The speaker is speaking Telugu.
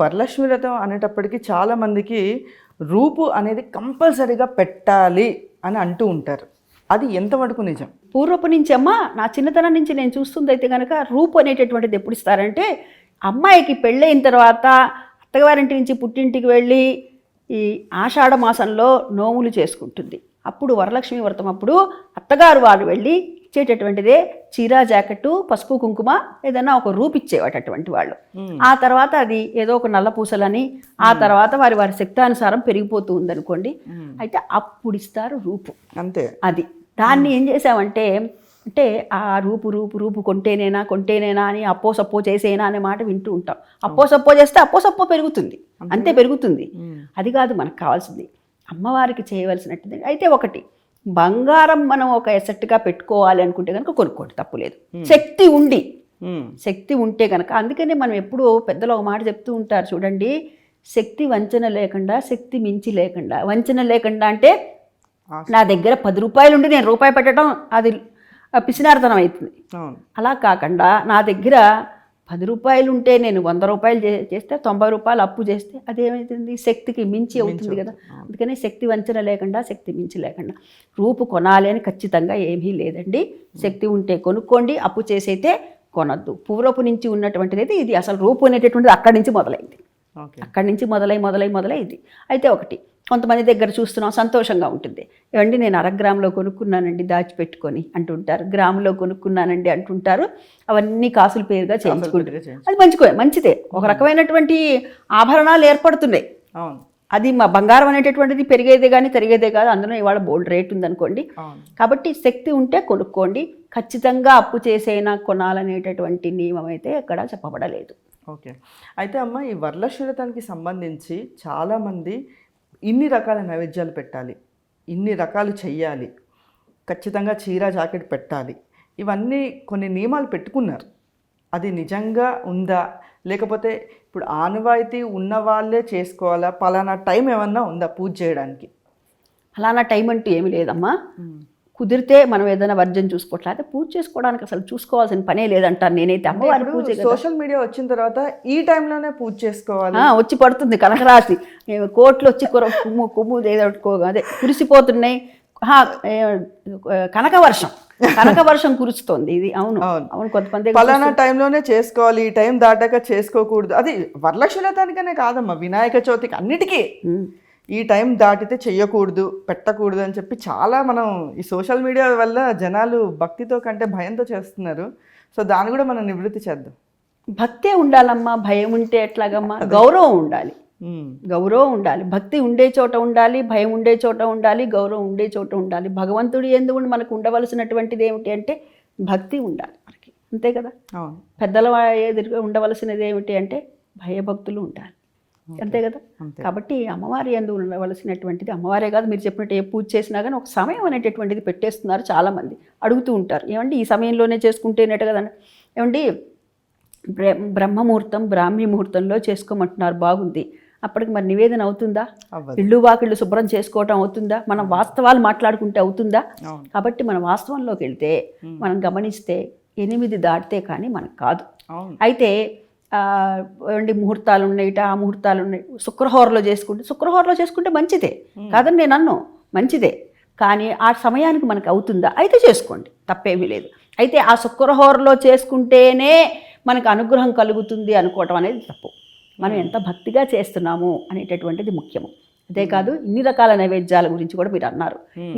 వరలక్ష్మి వ్రతం అనేటప్పటికీ చాలామందికి రూపు అనేది కంపల్సరీగా పెట్టాలి అని అంటూ ఉంటారు. అది ఎంతవరకు నిజం? పూర్వపు నుంచి అమ్మ నా చిన్నతనం నుంచి నేను చూస్తుంది అయితే కనుక రూపు అనేటటువంటిది ఎప్పుడు ఇస్తారంటే అమ్మాయికి పెళ్ళైన తర్వాత అత్తగారింటి నుంచి పుట్టింటికి వెళ్ళి ఈ ఆషాఢ మాసంలో నోములు చేసుకుంటుంది. అప్పుడు వరలక్ష్మి వ్రతం అప్పుడు అత్తగారు వారు వెళ్ళి ఇచ్చేటటువంటిదే చీరా జాకెట్టు పసుపు కుంకుమ ఏదైనా ఒక రూపు ఇచ్చేవాటటువంటి వాళ్ళు. ఆ తర్వాత అది ఏదో ఒక నల్ల పూసలని ఆ తర్వాత వారి వారి శక్తానుసారం పెరిగిపోతూ ఉందనుకోండి అయితే అప్పుడు ఇస్తారు రూపు. అంతే. అది. దాన్ని ఏం చేసామంటే అంటే ఆ రూపు రూపు రూపు కొంటేనేనా కొంటేనేనా అని అప్పో సప్పో చేసేనా అనే మాట వింటూ ఉంటాం. అప్పో సప్పో చేస్తే అప్పో సప్పో పెరుగుతుంది. అంతే పెరుగుతుంది. అది కాదు మనకు కావాల్సింది. అమ్మవారికి చేయవలసినట్టు. అయితే ఒకటి బంగారం మనం ఒక ఎసెట్గా పెట్టుకోవాలి అనుకుంటే కనుక కొనుక్కోండి తప్పులేదు శక్తి ఉండి మ్మ్. శక్తి ఉంటే కనుక అందుకనే మనం ఎప్పుడూ పెద్దలు ఒక మాట చెప్తూ ఉంటారు చూడండి. శక్తి వంచన లేకుండా శక్తి మించి లేకుండా. వంచన లేకుండా అంటే నా దగ్గర పది రూపాయలు ఉండి నేను రూపాయి పెట్టడం అది పిసినార్తనం అవుతుంది. అలా కాకుండా నా దగ్గర పది రూపాయలు ఉంటే నేను వంద రూపాయలు చే- చేస్తే తొంభై రూపాయలు అప్పు చేస్తే అదేమవుతుంది శక్తికి మించి అవుతుంది కదా. అందుకని శక్తి వంచన లేకుండా శక్తి మించి లేకుండా. రూపు కొనాలి అని ఖచ్చితంగా ఏమీ లేదండి. శక్తి ఉంటే కొనుక్కోండి అప్పు చేసైతే కొనద్దు. పూర్వపు నుంచి ఉన్నటువంటిది అయితే ఇది. అసలు రూపు అనేటటువంటిది అక్కడి నుంచి మొదలైంది. అక్కడి నుంచి మొదలై మొదలై మొదలై ఇది. అయితే ఒకటి కొంతమంది దగ్గర చూస్తున్నాం సంతోషంగా ఉంటుంది. ఏమండి నేను అరగ్రాములో కొనుక్కున్నానండి దాచిపెట్టుకొని అంటుంటారు. గ్రాములో కొనుక్కున్నానండి అంటుంటారు. అవన్నీ కాసుల పేరుగా చేయించుకుంటారు. అది మంచిగా మంచిదే. ఒక రకమైనటువంటి ఆభరణాలు ఏర్పడుతున్నాయి. అవును. అది మా బంగారం అనేటటువంటిది పెరిగేదే కానీ తరిగేదే కాదు. అందులో ఇవాళ బోల్డ్ రేట్ ఉందనుకోండి. కాబట్టి శక్తి ఉంటే కొనుక్కోండి. ఖచ్చితంగా అప్పు చేసైనా కొనాలనేటటువంటి నియమం అయితే ఎక్కడ చెప్పబడలేదు. ఓకే. అయితే అమ్మ ఈ వరలక్ష్మి వ్రతానికి సంబంధించి చాలామంది ఇన్ని రకాల నైవేద్యాలు పెట్టాలి. ఇన్ని రకాలు చెయ్యాలి. ఖచ్చితంగా చీర జాకెట్ పెట్టాలి. ఇవన్నీ కొన్ని నియమాలు పెట్టుకున్నారు. అది నిజంగా ఉందా? లేకపోతే ఇప్పుడు ఆనవాయితీ ఉన్న వాళ్ళే చేసుకోవాలా? పలానా టైం ఏమన్నా ఉందా పూజ చేయడానికి? అలానా టైం అంటూ ఏమీ లేదమ్మా. కుదిరితే మనం ఏదైనా వర్జన్ చూసుకోవట్లేదు అయితే పూజ చేసుకోవడానికి అసలు చూసుకోవాల్సిన పనే లేదంటాను నేనైతే. అమ్మవారి పూజ. సోషల్ మీడియా వచ్చిన తర్వాత ఈ టైంలోనే పూజ చేసుకోవాలి. వచ్చి పడుతుంది కనకరాశి. కోట్లు వచ్చి కుర కుమ్ము కుమ్ము ఏదో అదే కురిసిపోతున్నాయి. కనక వర్షం. కనక వర్షం కురుస్తోంది. ఇది అవును. అవును. కొంతమంది పలానా టైంలోనే చేసుకోవాలి. ఈ టైం దాటాక చేసుకోకూడదు. అది వరలక్ష్మి వ్రతానికనే కాదమ్మా. వినాయక చవితికి అన్నిటికీ. ఈ టైం దాటితే చెయ్యకూడదు పెట్టకూడదు అని చెప్పి చాలా మనం ఈ సోషల్ మీడియా వల్ల జనాలు భక్తితో కంటే భయంతో చేస్తున్నారు. సో దాన్ని కూడా మనం నివృత్తి చేద్దాం. భక్తే ఉండాలమ్మా భయం ఉంటే ఎట్లాగమ్మా? గౌరవం ఉండాలి. గౌరవం ఉండాలి. భక్తి ఉండే చోట ఉండాలి భయం ఉండే చోట ఉండాలి గౌరవం ఉండే చోట ఉండాలి. భగవంతుడి ఎందు ఉండి మనకు ఉండవలసినటువంటిది ఏమిటి అంటే భక్తి ఉండాలి మనకి. అంతే కదా? పెద్దల ఎదురుగా ఉండవలసినది ఏమిటి అంటే భయభక్తులు ఉండాలి. అంతే కదా. కాబట్టి అమ్మవారి ఎందు ఉండవలసినటువంటిది అమ్మవారే కాదు మీరు చెప్పినట్టు ఏ పూజ చేసినా కానీ ఒక సమయం అనేటటువంటిది పెట్టేస్తున్నారు చాలామంది. అడుగుతూ ఉంటారు. ఏమండి ఈ సమయంలోనే చేసుకుంటేనట్టు కదా ఏమండి బ్ర- బ్రహ్మముహూర్తం బ్రాహ్మీ ముహూర్తంలో చేసుకోమంటున్నారు బాగుంది. అప్పటికి మరి నివేదన అవుతుందా? ఇల్లు వాకిళ్ళు శుభ్రం చేసుకోవటం అవుతుందా? మనం వాస్తవాలు మాట్లాడుకుంటే అవుతుందా? కాబట్టి మనం వాస్తవంలోకి వెళ్తే మనం గమనిస్తే ఎనిమిది దాటితే కానీ మనకు కాదు. అయితే ఏమండి ముహూర్తాలు ఉన్నాయిట ఆ ముహూర్తాలు ఉన్నాయి శుక్రహోరలో చేసుకుంటే శుక్రహోరలో చేసుకుంటే మంచిదే. కాదని నేను అన్ను మంచిదే. కానీ ఆ సమయానికి మనకు అవుతుందా? అయితే చేసుకోండి తప్పేమీ లేదు. అయితే ఆ శుక్రహోరలో చేసుకుంటేనే మనకు అనుగ్రహం కలుగుతుంది అనుకోవటం అనేది తప్పు. మనం ఎంత భక్తిగా చేస్తున్నాము అనేటటువంటిది ముఖ్యము. అదే కాదు ఇన్ని రకాల నైవేద్యాల గురించి కూడా మీరు అన్నారు.